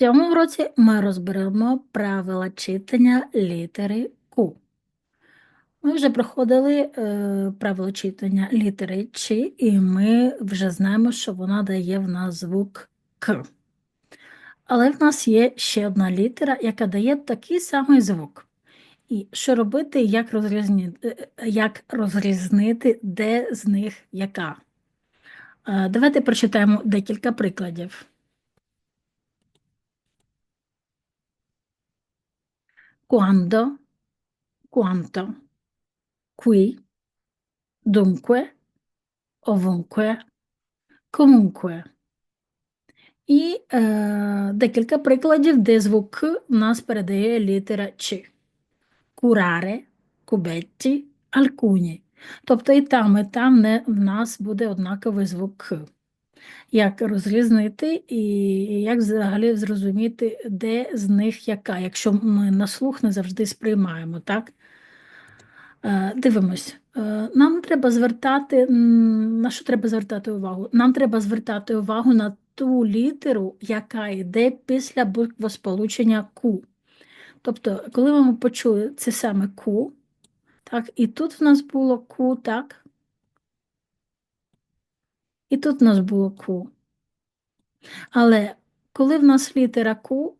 цьому уроці ми розберемо правила читання літери Q. Ми вже проходили е, правило читання літери Ч, і ми вже знаємо, що вона дає в нас звук К. Але в нас є ще одна літера, яка дає такий самий звук. І що робити, як розрізнити, як розрізнити де з них яка? Е, Давайте прочитаємо декілька прикладів. Quando, quanto, qui, dunque, ovunque, comunque. І е, декілька прикладів, де звук К нас передає літера Ч. Кураре, кубетті, алькуні. Тобто і там, і там не, в нас буде однаковий звук К. Як розрізнити і як взагалі зрозуміти, де з них яка, якщо ми на слух не завжди сприймаємо, так? Е, Дивимось, Е, нам треба звертати, на що треба звертати увагу? Нам треба звертати увагу на ту літеру, яка йде після буквосполучення Q. Тобто, коли ми почули це саме Q, так, і тут в нас було Q, так, і тут в нас було Q. Але коли в нас літера Q,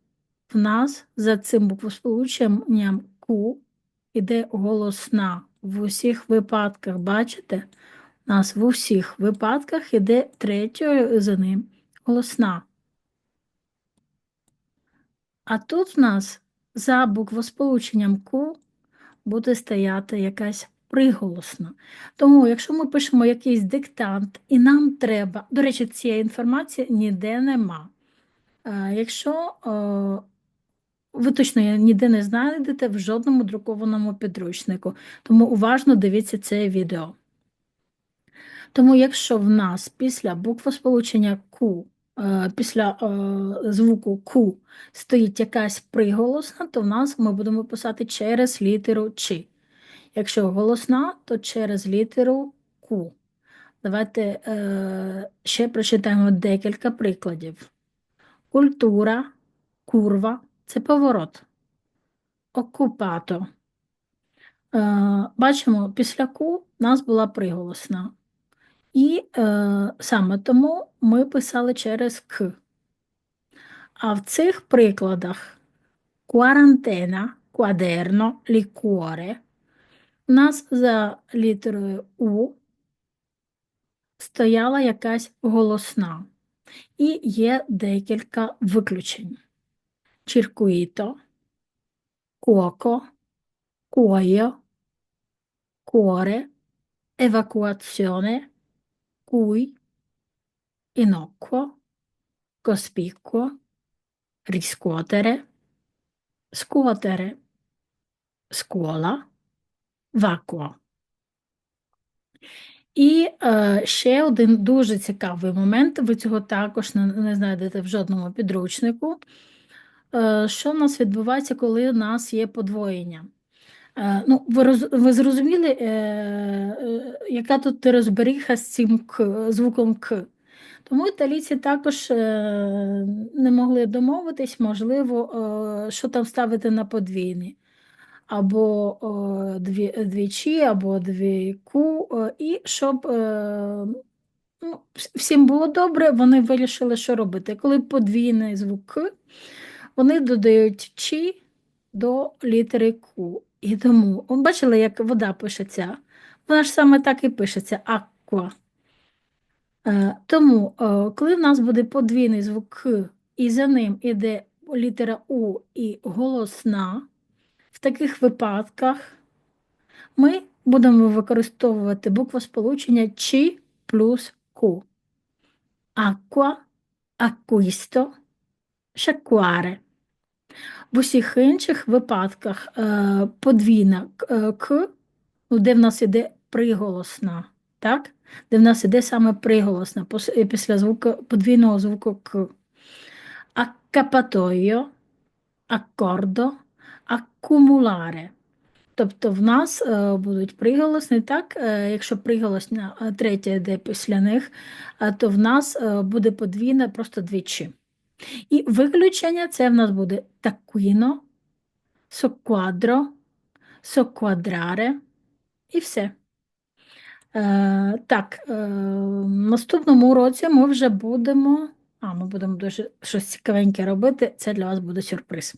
в нас за цим буквосполученням Q іде голосна в усіх випадках, бачите? У нас в усіх випадках іде третьою за ним голосна. А тут в нас за буквосполученням Q буде стояти якась приголосна. Тому, якщо ми пишемо якийсь диктант, і нам треба, до речі, цієї інформації ніде нема. Е, Якщо е, ви точно ніде не знайдете в жодному друкованому підручнику, тому уважно дивіться це відео. Тому, якщо в нас після буквосполучення Q, е, після звуку Q стоїть якась приголосна, то в нас ми будемо писати через літеру Ч. Якщо голосна, то через літеру Q. Давайте е, ще прочитаємо декілька прикладів. Культура, курва це поворот. Окупато. Е, бачимо, після Q в нас була приголосна. І е, саме тому ми писали через К. А в цих прикладах кварантена, квадерно, лікуоре у нас за літерою У стояла якась голосна. І є декілька виключень. Circuito, cuoco, cuoio, cuore, evacuazione, cui, innocuo, cospicuo, riscuotere, scuotere, scuola, vacuo. І е, ще один дуже цікавий момент, ви цього також не, не знайдете в жодному підручнику. Е, що в нас відбувається, коли у нас є подвоєння? Е, ну, ви, роз, ви зрозуміли, е, е, яка тут розберіга з цим к, звуком К? Тому італійці також е, не могли домовитись, можливо, е, що там ставити на подвійний. Або е, дві, двічі, або двійку, е, і щоб е, ну, всім було добре, вони вирішили, що робити. Коли подвійний звук вони додають «чи» до літери Q. І тому, бачили, як вода пишеться? Вона ж саме так і пишеться аква. Е, Тому, е, коли в нас буде подвійний звук К, і за ним іде літера У і голосна, таких випадках ми будемо використовувати буквосполучення «чи» плюс «ку». Acqua, acquisto, sciacquare. В усіх інших випадках е, подвійна е, «к», ну, де в нас іде приголосна, так? де в нас іде саме приголосна е, після звуку, подвійного звуку «к». Accappatoio, accordo, accumulare. Тобто в нас е, будуть приголосні, так, е, якщо приголосна третя йде після них, е, то в нас буде подвійна просто двічі. І виключення це в нас буде taccuino, soquadro, soquadrare і все. Так, в наступному уроці ми вже будемо. А, ми будемо дуже щось цікавеньке робити. Це для вас буде сюрприз.